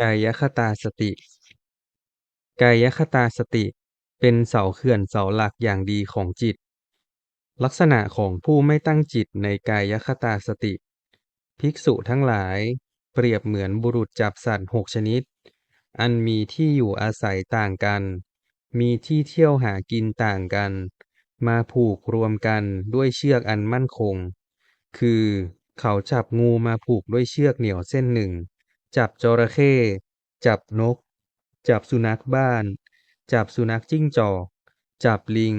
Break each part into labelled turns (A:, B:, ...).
A: กายคตาสติ กายคตาสติ เป็นเสาเขื่อนเสาหลักอย่างดีของจิต ลักษณะของผู้ไม่ตั้งจิตในกายคตาสติ ภิกษุทั้งหลาย เปรียบเหมือนบุรุษจับสัตว์หกชนิด อันมีที่อยู่อาศัยต่างกัน มีที่เที่ยวหากินต่างกัน มาผูกรวมกันด้วยเชือกอันมั่นคง คือเขาจับงูมาผูกด้วยเชือกเหนียวเส้นหนึ่ง จับจระเข้ จับนก จับสุนัขบ้าน จับสุนัขจิ้งจอก จับลิง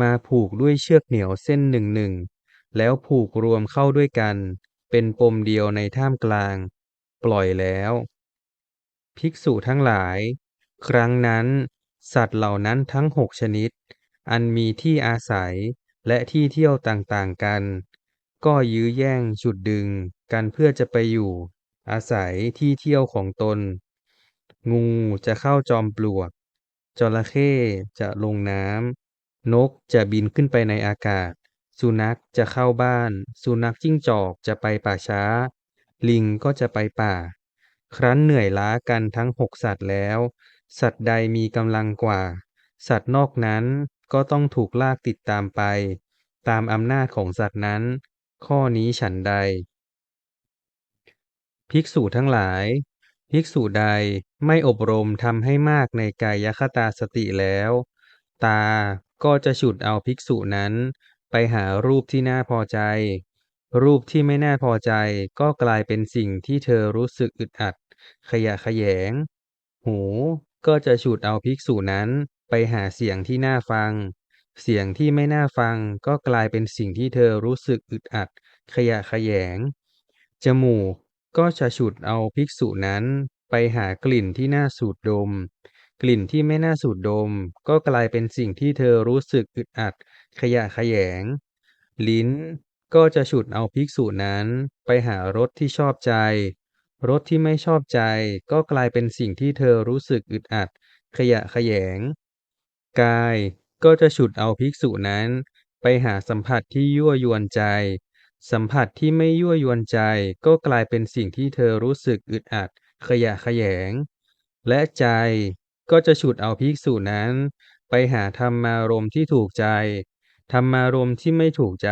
A: มาผูกด้วยเชือกเหนียวเส้นหนึ่งหนึ่ง แล้วผูกรวมเข้าด้วยกัน เป็นปมเดียวในท่ามกลาง ปล่อยแล้ว ภิกษุทั้งหลาย ครั้งนั้น สัตว์เหล่านั้นทั้งหกชนิด อันมีที่อาศัยและที่เที่ยวต่างๆกัน ก็ยื้อแย่งฉุดดึงกันเพื่อจะไปอยู่ อาศัยที่เที่ยวของตน งูจะเข้าจอมปลวก จระเข้จะลงน้ำ นกจะบินขึ้นไปในอากาศ สุนัขจะเข้าบ้าน สุนัขจิ้งจอกจะไปป่าช้า ลิงก็จะไปป่า ครั้นเหนื่อยล้ากันทั้งหกสัตว์แล้ว สัตว์ใดมีกำลังกว่า สัตว์นอกนั้นก็ต้องถูกลากติดตามไป ตามอำนาจของสัตว์นั้น ข้อนี้ฉันใด ภิกษุทั้งหลาย ภิกษุใดไม่อบรมทำให้มากในกายคตาสติแล้ว ตาก็จะฉุดเอาภิกษุนั้น ไปหารูปที่น่าพอใจ รูปที่ไม่น่าพอใจก็กลายเป็นสิ่งที่เธอรู้สึกอึดอัด ขยะแขยง หูก็จะฉุดเอาภิกษุนั้น ไปหาเสียงที่น่าฟัง เสียงที่ไม่น่าฟังก็กลายเป็นสิ่งที่เธอรู้สึกอึดอัด ขยะแขยง จมูก ก็จะฉุดเอาภิกษุนั้นไปหากลิ่นที่น่าสูดดม กลิ่นที่ไม่น่าสูดดม ก็กลายเป็นสิ่งที่เธอรู้สึกอึดอัด ขยะแขยง ลิ้นก็จะฉุดเอาภิกษุนั้น ไปหารสที่ชอบใจ รสที่ไม่ชอบใจ ก็กลายเป็นสิ่งที่เธอรู้สึกอึดอัด ขยะแขยง กายก็จะฉุดเอาภิกษุนั้น ไปหาสัมผัสที่ยั่วยวนใจ สัมผัสที่ไม่ยั่วยวนใจก็กลายเป็นสิ่งที่เธอรู้สึกอึดอัด ขยะแขยง และใจก็จะฉุดเอาภิกษุนั้น ไปหาธรรมารมที่ถูกใจ ธรรมารมที่ไม่ถูกใจ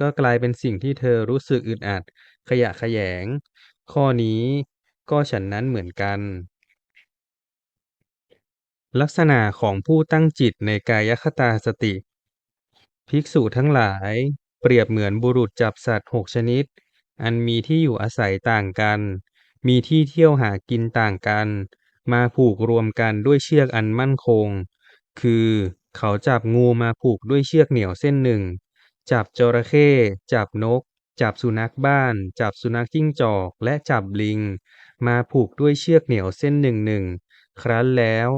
A: ก็กลายเป็นสิ่งที่เธอรู้สึกอึดอัด ขยะแขยง ข้อนี้ก็ฉันนั้นเหมือนกัน ลักษณะของผู้ตั้งจิตในกายคตาสติ ภิกษุทั้งหลาย เปรียบเหมือนบุรุษจับสัตว์หกชนิด อันมีที่อยู่อาศัยต่างกัน มีที่เที่ยวหากินต่างกัน มาผูกรวมกันด้วยเชือกอันมั่นคง คือเขาจับงูมาผูกด้วยเชือกเหนียวเส้นหนึ่ง จับจระเข้ จับนก จับสุนัขบ้าน จับสุนัขจิ้งจอก และจับลิง มาผูกด้วยเชือกเหนียวเส้นหนึ่งหนึ่ง ครั้นแล้ว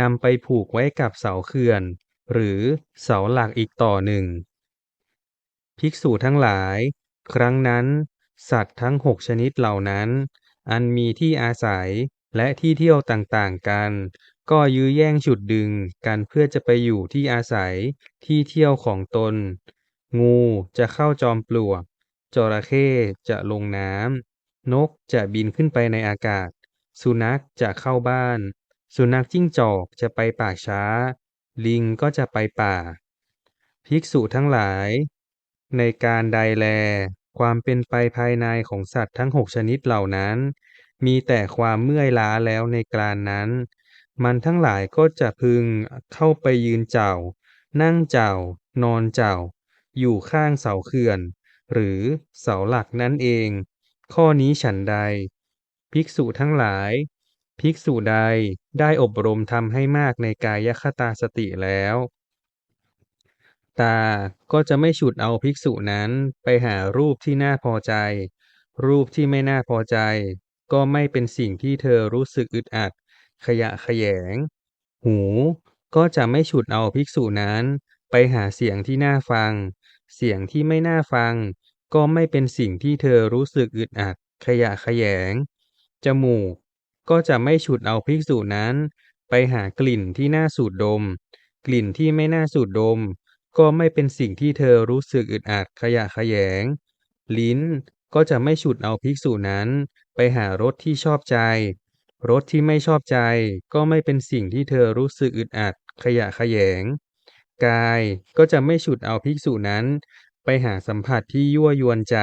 A: นำไปผูกไว้กับเสาเขื่อน หรือเสาหลักอีกต่อหนึ่ง ภิกษุทั้งหลาย ครั้งนั้น สัตว์ทั้งหกชนิดเหล่านั้น อันมีที่อาศัยและที่เที่ยวต่างๆกัน ก็ยื้อแย่งฉุดดึงกันเพื่อจะไปอยู่ที่อาศัยที่เที่ยวของตน งูจะเข้าจอมปลวก จระเข้จะลงน้ำนกจะบินขึ้นไปในอากาศ สุนัขจะเข้าบ้าน สุนัขจิ้งจอกจะไปป่าช้า ลิงก็จะไปป่า ภิกษุทั้งหลาย ในการใดแล ความเป็นไปภายในของสัตว์ทั้งหกชนิดเหล่านั้น มีแต่ความเมื่อยล้าแล้วในกลานนั้น มันทั้งหลายก็จะพึงเข้าไปยืนเจ้า นั่งเจ้า นอนเจ้า อยู่ข้างเสาเขื่อน หรือเสาหลักนั่นเอง ข้อนี้ฉันใด ภิกษุทั้งหลาย ภิกษุใดได้อบรมทำให้มากในกายคตาสติแล้ว ตาก็จะไม่ฉุดเอาภิกษุนั้นไปหารูปที่น่าพอใจ รูปที่ไม่น่าพอใจ ก็ไม่เป็นสิ่งที่เธอรู้สึกอึดอัด ขยะขยง หูก็จะไม่ฉุดเอาภิกษุนั้น ไปหาเสียงที่น่าฟัง เสียงที่ไม่น่าฟัง ก็ไม่เป็นสิ่งที่เธอรู้สึกอึดอัด ขยะขยง จมูก ก็จะไม่ฉุดเอาภิกษุนั้น ไปหากลิ่นที่น่าสูดดม กลิ่นที่ไม่น่าสูดดม ก็ไม่เป็นสิ่งที่เธอรู้สึกอึดอัดขยะแขยง ลิ้นก็จะไม่ฉุดเอาภิกษุนั้น ไปหารสที่ชอบใจ รสที่ไม่ชอบใจ ก็ไม่เป็นสิ่งที่เธอรู้สึกอึดอัดขยะแขยง กายก็จะไม่ฉุดเอาภิกษุนั้น ไปหาสัมผัสที่ยั่วยวนใจ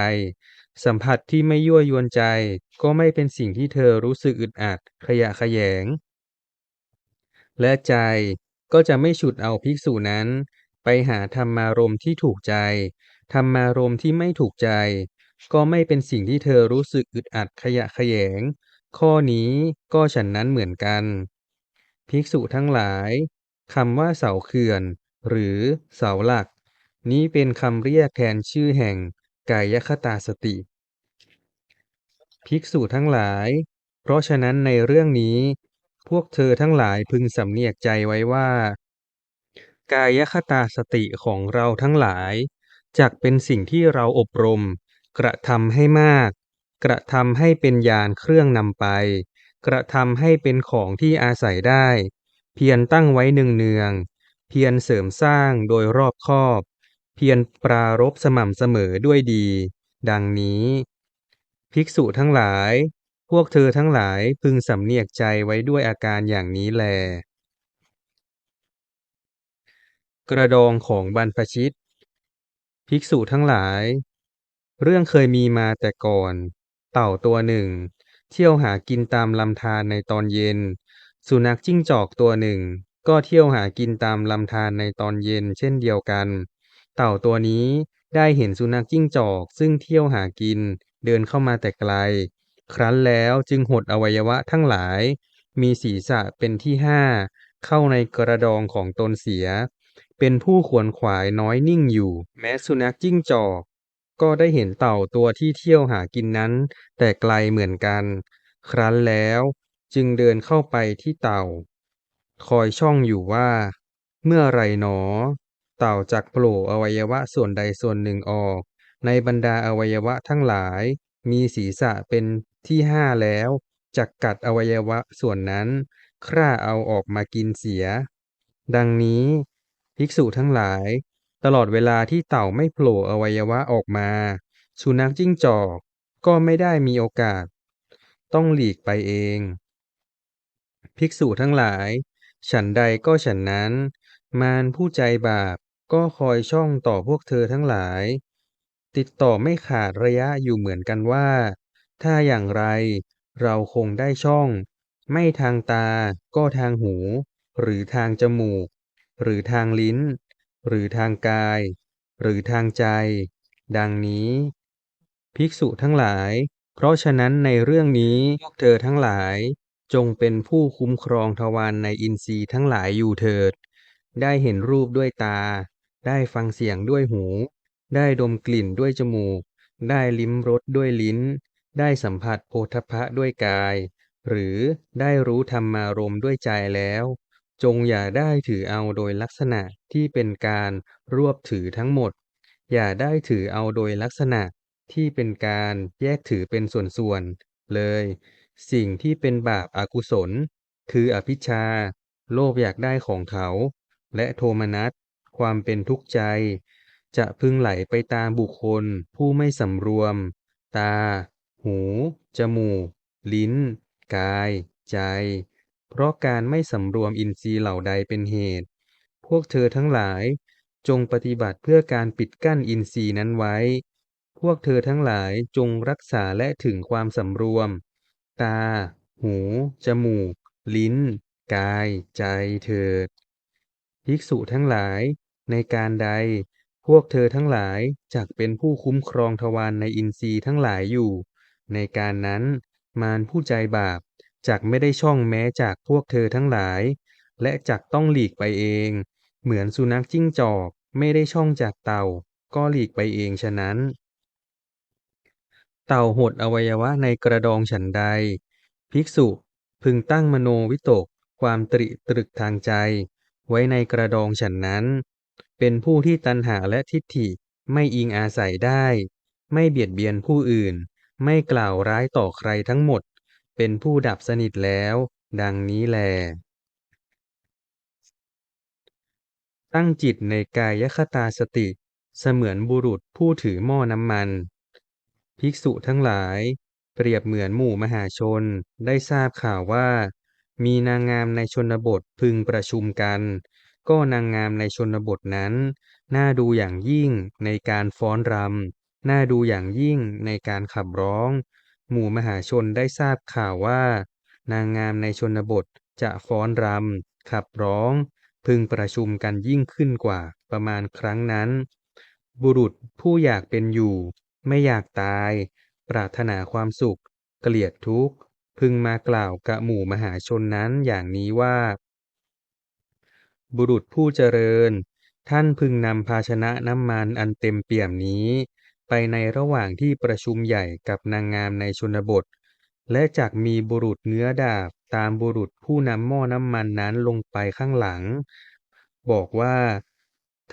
A: สัมผัสที่ไม่ยั่วยวนใจ ก็ไม่เป็นสิ่งที่เธอรู้สึกอึดอัดขยะแขยง และใจก็จะไม่ฉุดเอาภิกษุนั้น ไปหาธรรมารมณ์ที่ถูกใจ ธรรมารมณ์ที่ไม่ถูกใจ ก็ไม่เป็นสิ่งที่เธอรู้สึกอึดอัดขยะแขยง ข้อนี้ก็ฉันนั้นเหมือนกัน ภิกษุทั้งหลายคำว่าเสาเขื่อน หรือเสาหลัก นี้เป็นคำเรียกแทนชื่อแห่งกายคตาสติ ภิกษุทั้งหลาย เพราะฉะนั้นในเรื่องนี้ พวกเธอทั้งหลายพึงสำเนียกใจไว้ว่า กายคตาสติของเราทั้งหลายจักเป็นสิ่งที่เราอบรม กระทำให้มาก กระทำให้เป็นยานเครื่องนำไป กระทำให้เป็นของที่อาศัยได้ เพียรตั้งไว้เนืองๆเพียรเสริมสร้างโดยรอบคอบ เพียรปรารบสม่ำเสมอด้วยดี ดังนี้ ภิกษุทั้งหลาย พวกเธอทั้งหลายพึงสำเนียกใจไว้ด้วยอาการอย่างนี้แล กระดองของบรรพชิต ภิกษุทั้งหลาย เรื่องเคยมีมาแต่ก่อน เต่าตัวหนึ่ง เที่ยวหากินตามลำธารในตอนเย็น สุนัขจิ้งจอกตัวหนึ่ง ก็เที่ยวหากินตามลำธารในตอนเย็นเช่นเดียวกัน เต่าตัวนี้ได้เห็นสุนัขจิ้งจอกซึ่งเที่ยวหากิน เดินเข้ามาแต่ไกล ครั้นแล้วจึงหดอวัยวะทั้งหลาย มีศีรษะเป็นที่ห้าเข้าในกระดองของตนเสีย เป็นผู้ขวนขวายน้อยนิ่งอยู่ แม้สุนัขจิ้งจอก ก็ได้เห็นเต่าตัวที่เที่ยวหากินนั้น แต่ไกลเหมือนกัน ครั้นแล้วจึงเดินเข้าไปที่เต่า คอยช่องอยู่ว่า เมื่อไรหนอ เต่าจักโผล่อวัยวะส่วนใดส่วนหนึ่งออก ในบรรดาอวัยวะทั้งหลาย มีศีรษะเป็นที่ห้าแล้วจักกัดอวัยวะส่วนนั้น คร่าเอาออกมากินเสีย ดังนี้ ภิกษุทั้งหลาย ตลอดเวลาที่เต่าไม่โผล่อวัยวะออกมา สุนัขจิ้งจอกก็ไม่ได้มีโอกาส ต้องหลีกไปเอง ภิกษุทั้งหลาย ฉันใดก็ฉันนั้น มารผู้ใจบาปก็คอยช่องต่อพวกเธอทั้งหลาย ติดต่อไม่ขาดระยะอยู่เหมือนกันว่า ถ้าอย่างไรเราคงได้ช่อง ไม่ทางตาก็ทางหู หรือทางจมูก หรือทางลิ้น หรือทางกาย หรือทางใจ ดังนี้ ภิกษุทั้งหลาย เพราะฉะนั้นในเรื่องนี้พวกเธอทั้งหลาย จงเป็นผู้คุ้มครองทวารในอินทรีย์ทั้งหลายอยู่เถิด ได้เห็นรูปด้วยตา ได้ฟังเสียงด้วยหู ได้ดมกลิ่นด้วยจมูก ได้ลิ้มรสด้วยลิ้น ได้สัมผัสโผฏฐัพะด้วยกาย หรือได้รู้ธรรมารมด้วยใจแล้ว จงอย่าได้ถือเอาโดยลักษณะที่เป็นการรวบถือทั้งหมด อย่าได้ถือเอาโดยลักษณะที่เป็นการแยกถือเป็นส่วนๆ เลย สิ่งที่เป็นบาปอากุศล คืออภิชา โลภอยากได้ของเขา และโทมนัส ความเป็นทุกข์ใจ จะพึงไหลไปตามบุคคลผู้ไม่สำรวม ตา หู จมูก ลิ้น กาย ใจ เพราะการไม่สำรวมอินทรีย์เหล่าใดเป็นเหตุ พวกเธอทั้งหลายจงปฏิบัติเพื่อการปิดกั้นอินทรีย์นั้นไว้ พวกเธอทั้งหลายจงรักษาและถึงความสำรวม ตา หู จมูก ลิ้น กาย ใจเถิด ภิกษุทั้งหลาย ในการใด พวกเธอทั้งหลายจักเป็นผู้คุ้มครองทวารในอินทรีย์ทั้งหลายอยู่ ในการนั้นมารผู้ใจบาป จักไม่ได้ช่องแม้จากพวกเธอทั้งหลาย และจักต้องหลีกไปเอง เหมือนสุนัขจิ้งจอก ไม่ได้ช่องจากเต่า ก็หลีกไปเองฉะนั้น เต่าหดอวัยวะในกระดองฉันใด ภิกษุพึงตั้งมโนวิตก ความตริตรึกทางใจ ไว้ในกระดองฉันนั้น เป็นผู้ที่ตัณหาและทิฏฐิไม่อิงอาศัยได้ ไม่เบียดเบียนผู้อื่น ไม่กล่าวร้ายต่อใครทั้งหมด เป็นผู้ดับสนิทแล้ว ดังนี้แล ตั้งจิตในกายคตาสติ เสมือนบุรุษผู้ถือหม้อน้ำมัน ภิกษุทั้งหลาย เปรียบเหมือนหมู่มหาชนได้ทราบข่าวว่า มีนางงามในชนบทพึงประชุมกัน ก็นางงามในชนบทนั้น น่าดูอย่างยิ่งในการฟ้อนรำน่าดูอย่างยิ่งในการขับร้อง หมู่มหาชนได้ทราบข่าวว่า นางงามในชนบทจะฟ้อนรำขับร้อง พึงประชุมกันยิ่งขึ้นกว่าประมาณครั้งนั้น บุรุษผู้อยากเป็นอยู่ ไม่อยากตาย ปรารถนาความสุข เกลียดทุกข์ พึงมากล่าวกับหมู่มหาชนนั้นอย่างนี้ว่า บุรุษผู้เจริญ ท่านพึงนำภาชนะน้ำมันอันเต็มเปี่ยมนี้ ไปในระหว่างที่ประชุมใหญ่กับนางงามในชนบท และจักมีบุรุษเงื้อดาบตามบุรุษผู้นำหม้อน้ำมันนั้นลงไปข้างหลัง บอกว่า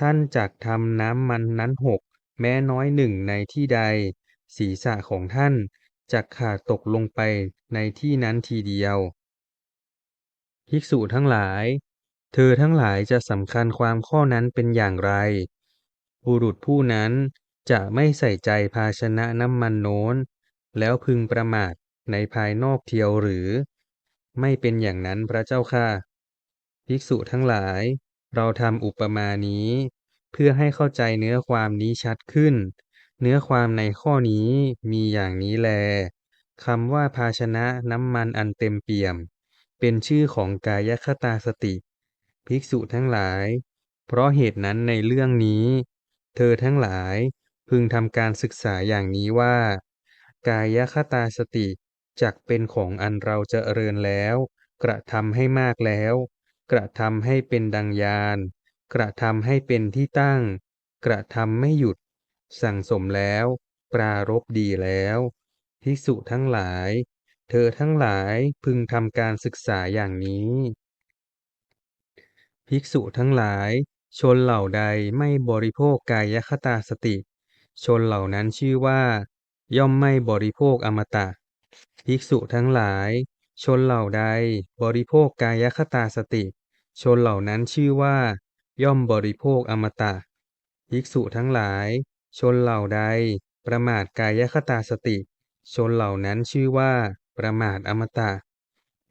A: ท่านจักทำน้ำมันนั้นหก แม้น้อยหนึ่งในที่ใด ศีรษะของท่านจักขาดตกลงไปในที่นั้นทีเดียว ภิกษุทั้งหลาย เธอทั้งหลายจะสำคัญความข้อนั้นเป็นอย่างไร บุรุษผู้นั้น จะไม่ใส่ใจภาชนะน้ำมันโน้น แล้วพึงประมาทในภายนอกเทียวหรือ ไม่เป็นอย่างนั้นพระเจ้าค่ะ ภิกษุทั้งหลาย เราทำอุปมานี้ เพื่อให้เข้าใจเนื้อความนี้ชัดขึ้น เนื้อความในข้อนี้มีอย่างนี้แลคำว่าภาชนะน้ำมันอันเต็มเปี่ยม เป็นชื่อของกายคตาสติ ภิกษุทั้งหลาย เพราะเหตุนั้นในเรื่องนี้ เธอทั้งหลาย พึงทำการศึกษาอย่างนี้ว่า กายคตาสติจักเป็นของอันเราจะเจริญแล้ว กระทำให้มากแล้ว กระทำให้เป็นดังยาน กระทำให้เป็นที่ตั้ง กระทำไม่หยุด สั่งสมแล้ว ปรารบดีแล้วภิกษุทั้งหลาย เธอทั้งหลายพึงทำการศึกษาอย่างนี้ภิกษุทั้งหลาย ชนเหล่าใดไม่บริโภคกายคตาสติ ชนเหล่านั้นชื่อว่า ย่อมไม่บริโภคอมตะ ภิกษุทั้งหลาย ชนเหล่าใด บริโภคกายคตาสติ ชนเหล่านั้นชื่อว่า ย่อมบริโภคอมตะ ภิกษุทั้งหลาย ชนเหล่าใด ประมาทกายคตาสติ ชนเหล่านั้นชื่อว่า ประมาทอมตะ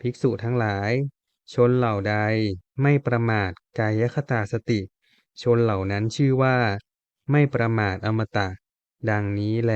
A: ภิกษุทั้งหลาย ชนเหล่าใดไม่ประมาทกายคตาสติ ชนเหล่านั้นชื่อว่า ไม่ประมาทอมตะ ดังนี้แล